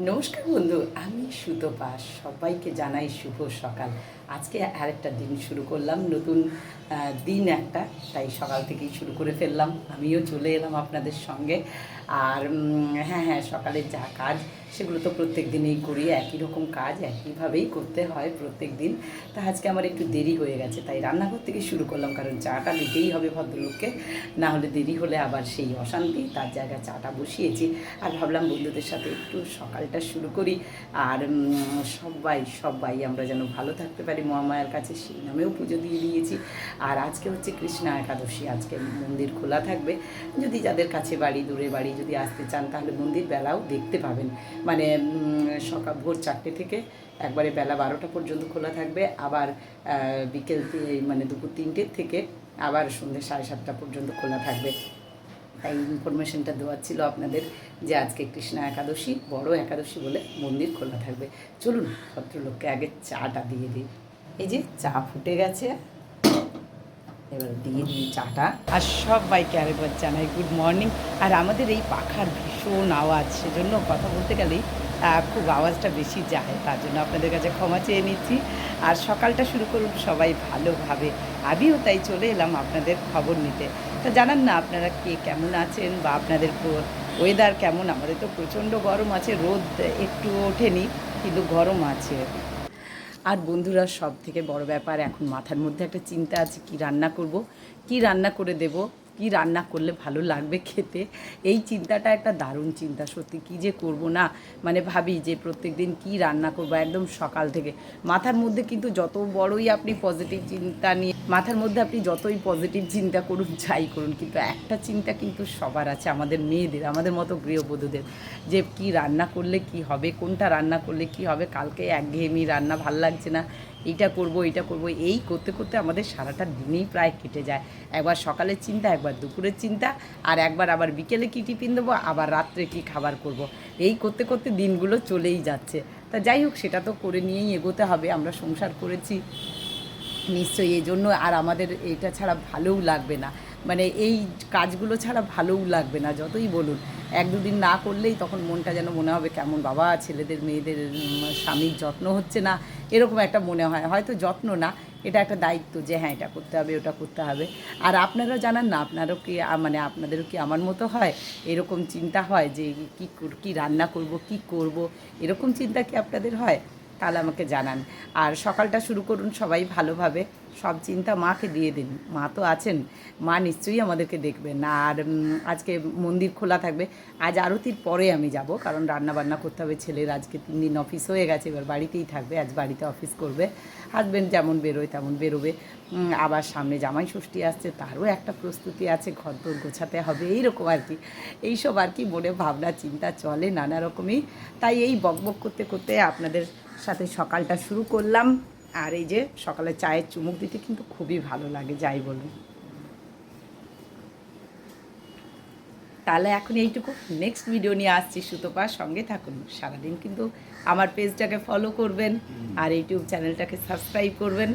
নমস্কার বন্ধু, আমি সুতপা। সবাইকে জানাই শুভ সকাল। আজকে আরেকটা দিন শুরু করলাম, নতুন দিন একটা, তাই সকাল থেকেই শুরু করে ফেললাম। আমিও চলে এলাম আপনাদের সঙ্গে। আর হ্যাঁ হ্যাঁ সকালে যা কাজ সেগুলো তো প্রত্যেক দিনেই করি, একই রকম কাজ, একইভাবেই করতে হয় প্রত্যেক দিন তা আজকে আমার একটু দেরি হয়ে গেছে, তাই রান্নাঘর থেকে শুরু করলাম, কারণ চাটা দিতেই হবে ভদ্রলোককে। না হলে দেরি হলে আবার সেই অশান্তি, তার জায়গায় চাটা বসিয়েছি। আর ভাবলাম বন্ধুদের সাথে একটু সকালটা শুরু করি। আর সবাই সবাই আমরা যেন ভালো থাকতে পারি, মহামায়ার কাছে সেই নামেও পুজো দিয়ে দিয়েছি। আর আজকে হচ্ছে কৃষ্ণা একাদশী, আজকে মন্দির খোলা থাকবে। যদি যাদের কাছে বাড়ি, দূরে বাড়ি যদি আসতে চান, তাহলে মন্দির বেলাও দেখতে পাবেন। মানে সকাল, ভোর চারটে থেকে একবারে বেলা বারোটা পর্যন্ত খোলা থাকবে। আবার বিকেল মানে দুপুর তিনটের থেকে আবার সন্ধ্যে সাড়ে সাতটা পর্যন্ত খোলা থাকবে। তাই ইনফরমেশনটা দেওয়ার ছিল আপনাদের যে আজকে কৃষ্ণা একাদশী, বড় একাদশী বলে মন্দির খোলা থাকবে। চলুন, ভদ্রলোককে আগে চাটা দিয়ে দিই। এই যে, চা ফুটে গেছে। এবার দিয়ে দিই চাটা। আর সবাইকে আরেকবার জানাই গুড মর্নিং আর আমাদের এই পাখার ভীষণ আওয়াজ, সেজন্য কথা বলতে গেলেই খুব আওয়াজটা বেশি যায়, তার জন্য আপনাদের কাছে ক্ষমা চেয়ে নিচ্ছি। আর সকালটা শুরু করুন সবাই ভালোভাবে। আমিও তাই চলে এলাম আপনাদের খবর নিতে। তা জানান না আপনারা কে কেমন আছেন বা আপনাদের ওয়েদার কেমন? আমাদের তো প্রচণ্ড গরম আছে, রোদ একটু ওঠেনি, কিন্তু গরম আছে। আর বন্ধুরা সব থেকে বড় ব্যাপার, এখন মাথার মধ্যে একটা চিন্তা আছে, কি রান্না করব? কি রান্না করে দেব? কি রান্না করলে ভালো লাগবে খেতে? এই চিন্তাটা একটা দারুণ চিন্তা, সত্যি। কি যে করব না? মানে ভাবি যে প্রত্যেক দিন কী রান্না করব একদম সকাল থেকে। মাথার মধ্যে কিন্তু যত বড়ই আপনি পজিটিভ চিন্তা নিয়ে, মাথার মধ্যে আপনি যতই পজিটিভ চিন্তা করুন, যাই করুন, কিন্তু একটা চিন্তা কিন্তু সবার আছে, আমাদের মেয়েদের, আমাদের মতো গৃহবধূদের। যে কি রান্না করলে কি হবে, কোনটা রান্না করলে কি হবে? কালকে একঘেয়েমি রান্না, ভালো লাগছে না। এইটা করব এইটা করব, এই করতে করতে আমাদের সারাটা দিনেই প্রায় কেটে যায়। একবার সকালের চিন্তা, একবার দুপুরের চিন্তা, আর একবার আবার বিকেলে কী টিফিন দেবো, আবার রাত্রে কি খাবার করব। এই করতে করতে দিনগুলো চলেই যাচ্ছে। তা যাই হোক, সেটা তো করে নিয়েই এগোতে হবে, আমরা সংসার করেছি। নিশ্চয়ই এই জন্য আর আমাদের এটা ছাড়া ভালোও লাগবে না। মানে এই কাজগুলো ছাড়া ভালোও লাগবে না, যতই বলুন। এক দুদিন না করলেই তখন মনটা যেন মনে হবে কেমন বাবা, ছেলেদের, মেয়েদের স্বামীর যত্ন হচ্ছে না। এরকম একটা মনে হয়। হয়তো যত্ন না, এটা একটা দায়িত্ব যে হ্যাঁ এটা করতে হবে, ওটা করতে হবে। আর আপনারাও জানান না, আপনারও কি মানে আপনাদেরও কি আমার মতো হয়? এরকম চিন্তা হয় যে কি কি কী রান্না করব, কি করব? এরকম চিন্তা কি আপনাদের হয়? তাহলে আমাকে জানান। আর সকালটা শুরু করুন সবাই ভালোভাবে। সব চিন্তা মাকে দিয়ে দিন। মা তো আছেন। মা নিশ্চয়ই আমাদেরকে দেখবেন। আর আজকে মন্দির খোলা থাকবে। আজ আরতির পরে আমি যাব। কারণ রান্না বান্না করতে হবে। ছেলের আজকে তিন দিন অফিস হয়ে গেছে। এবার বাড়িতেই থাকবে। আজ বাড়িতে অফিস করবে। হাজব্যান্ড যেমন বেরোয় তেমন বেরোবে। আবার সামনে জামাই ষষ্ঠী আসছে। তারও একটা প্রস্তুতি আছে। ঘর দোর গোছাতে হবে। এইরকম আর কি। এইসব আর কি মনে ভাবনা, চিন্তা চলে নানা রকমই। তাই এই বকবক করতে করতে আপনাদের সাথে সকালটা শুরু করলাম। আর এই যে সকালে চায়ের চুমুক দিতে কিন্তু খুবই ভালো লাগে, যাই বলুন। তাহলে এখন এইটুকু। নেক্সট ভিডিও নিয়ে আসছি সুতপা। সঙ্গে থাকুন। সারাদিন কিন্তু আমার পেজটাকে ফলো করবেন আর ইউটিউব চ্যানেলটাকে সাবস্ক্রাইব করবেন।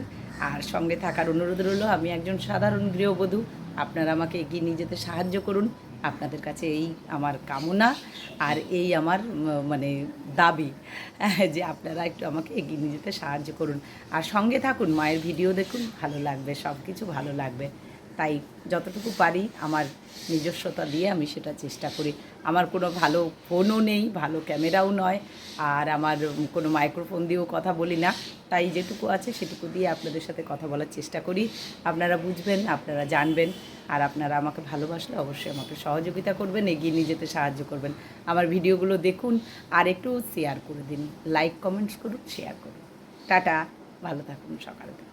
আর সঙ্গে থাকার অনুরোধ রইল, আমি একজন সাধারণ গৃহবধূ। আপনারা আমাকে এগিয়ে নিয়ে যেতে সাহায্য করুন। আপনাদের কাছে এই আমার কামনা আর এই আমার মানে দাবি, যে আপনারা একটু আমাকে এগিয়ে নিয়ে যেতে সাহায্য করুন। আর সঙ্গে থাকুন, মায়ের ভিডিও দেখুন, ভালো লাগবে সব কিছু ভালো লাগবে। তাই যতটুকু পারি আমার নিজস্বতা দিয়ে আমি সেটা চেষ্টা করি। আমার কোনো ভালো ফোনও নেই, ভালো ক্যামেরাও নয়, আর আমার কোনো মাইক্রোফোন দিয়েও কথা বলি না। তাই যেটুকু আছে সেটুকু দিয়ে আপনাদের সাথে কথা বলার চেষ্টা করি। আপনারা বুঝবেন, আপনারা জানবেন, আর আপনারা আমাকে ভালোবাসলে অবশ্যই আমাকে সহযোগিতা করবেন, এগিয়ে নিয়ে যেতে সাহায্য করবেন। আমার ভিডিওগুলো দেখুন, আর একটু শেয়ার করে দিন। লাইক কমেন্টস করুন শেয়ার করুন। টাটা, ভালো থাকুন, সকালে।